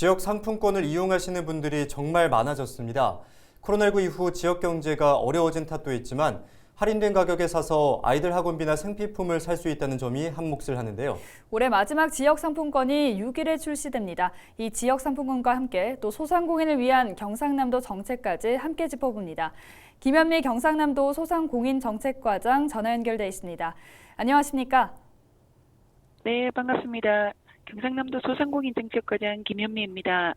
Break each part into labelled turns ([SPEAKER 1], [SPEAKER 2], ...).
[SPEAKER 1] 지역 상품권을 이용하시는 분들이 정말 많아졌습니다. 코로나19 이후 지역 경제가 어려워진 탓도 있지만 할인된 가격에 사서 아이들 학원비나 생필품을 살 수 있다는 점이 한몫을 하는데요.
[SPEAKER 2] 올해 마지막 지역 상품권이 6일에 출시됩니다. 이 지역 상품권과 함께 또 소상공인을 위한 경상남도 정책까지 함께 짚어봅니다. 김현미 경상남도 소상공인 정책과장 전화 연결돼 있습니다. 안녕하십니까?
[SPEAKER 3] 네, 반갑습니다. 경상남도 소상공인 정책과장 김현미입니다.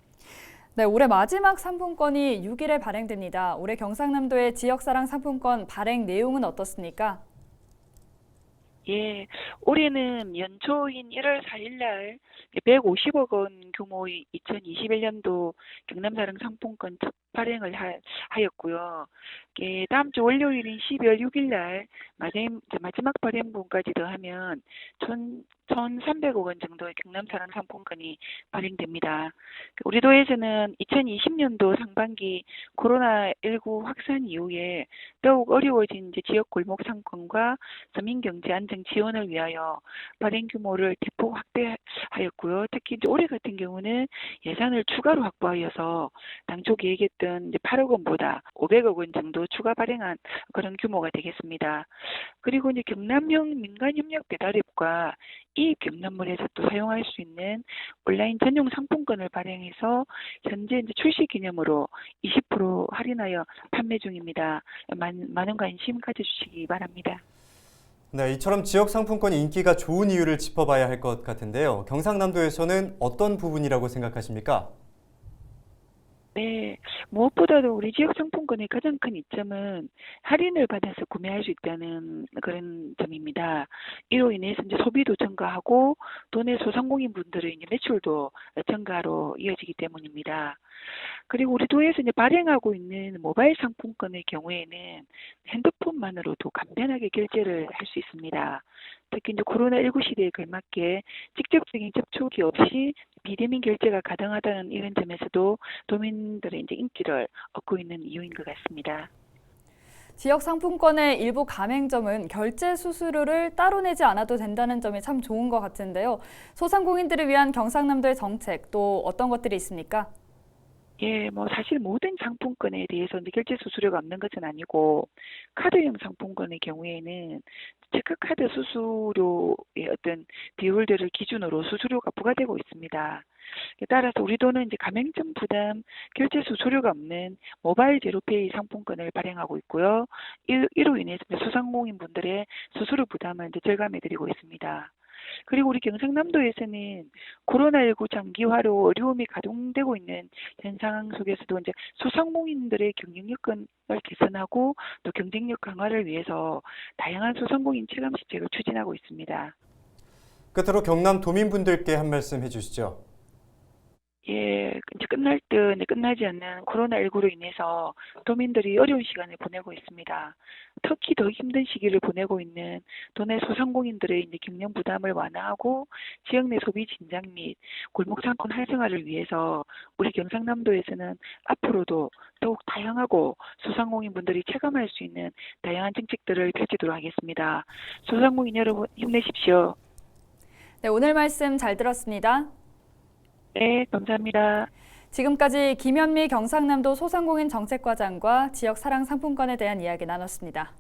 [SPEAKER 2] 네, 올해 마지막 상품권이 6일에 발행됩니다. 올해 경상남도의 지역사랑 상품권 발행 내용은 어떻습니까?
[SPEAKER 3] 예, 올해는 연초인 1월 4일 날 150억 원 규모의 2021년도 경남사랑 상품권 첫 발행을 하, 하였고요. 예, 다음 주 월요일인 12월 6일 날 마지막, 마지막 발행분까지 더하면 1 1,300억 원 정도의 경남사랑 상품권이 발행됩니다. 우리 도에서는 2020년도 상반기 코로나19 확산 이후에 더욱 어려워진 지역 골목 상권과 서민 경제 안정 지원을 위하여 발행 규모를 대폭 확대하였고요. 특히 올해 같은 경우는 예산을 추가로 확보하여서 당초 계획했던 이제 8억 원보다 500억 원 정도 추가 발행한 그런 규모가 되겠습니다. 그리고 이제 경남형 민간 협력 배달앱과 이 경남몰에서 또 사용할 수 있는 온라인 전용 상품권을 발행해서 현재 이제 출시 기념으로 20% 할인하여 판매 중입니다. 많은 관심 가져주시기 바랍니다.
[SPEAKER 1] 네, 이처럼 지역 상품권이 인기가 좋은 이유를 짚어봐야 할 것 같은데요. 경상남도에서는 어떤 부분이라고 생각하십니까?
[SPEAKER 3] 네, 무엇보다도 우리 지역 상품권의 가장 큰 이점은 할인을 받아서 구매할 수 있다는 그런 점입니다. 이로 인해서 이제 소비도 증가하고 도내 소상공인 분들의 매출도 증가로 이어지기 때문입니다. 그리고 우리 도에서 이제 발행하고 있는 모바일 상품권의 경우에는 핸드폰만으로도 간편하게 결제를 할 수 있습니다. 특히 이제 코로나19 시대에 걸맞게 직접적인 접촉이 없이 비대면 결제가 가능하다는 이런 점에서도 도민들의 이제 인기를 얻고 있는 이유인 것 같습니다.
[SPEAKER 2] 지역 상품권의 일부 가맹점은 결제 수수료를 따로 내지 않아도 된다는 점이 참 좋은 것 같은데요. 소상공인들을 위한 경상남도의 정책 또 어떤 것들이 있습니까?
[SPEAKER 3] 예, 뭐 사실 모든 상품권에 대해서 이제 결제 수수료가 없는 것은 아니고 카드형 상품권의 경우에는 체크카드 수수료의 어떤 비율들을 기준으로 수수료가 부과되고 있습니다. 따라서 우리 도는 이제 가맹점 부담 결제 수수료가 없는 모바일 제로페이 상품권을 발행하고 있고요. 이, 이로 인해서 소상공인 분들의 수수료 부담을 이제 절감해드리고 있습니다. 그리고 우리 경상남도에서는 코로나19 장기화로 어려움이 가중되고 있는 현 상황 속에서도 이제 소상공인들의 경영 여건을 개선하고 또 경쟁력 강화를 위해서 다양한 소상공인 체감 시책을 추진하고 있습니다.
[SPEAKER 1] 끝으로 경남 도민분들께 한 말씀 해주시죠.
[SPEAKER 3] 예, 이제 끝날 듯 끝나지 않는 코로나19로 인해서 도민들이 어려운 시간을 보내고 있습니다. 특히 더 힘든 시기를 보내고 있는 도내 소상공인들의 이제 경영 부담을 완화하고 지역 내 소비 진작 및 골목 상권 활성화를 위해서 우리 경상남도에서는 앞으로도 더욱 다양하고 소상공인분들이 체감할 수 있는 다양한 정책들을 펼치도록 하겠습니다. 소상공인 여러분 힘내십시오.
[SPEAKER 2] 네, 오늘 말씀 잘 들었습니다.
[SPEAKER 3] 네, 감사합니다.
[SPEAKER 2] 지금까지 김현미 경상남도 소상공인 정책과장과 지역 사랑 상품권에 대한 이야기 나눴습니다.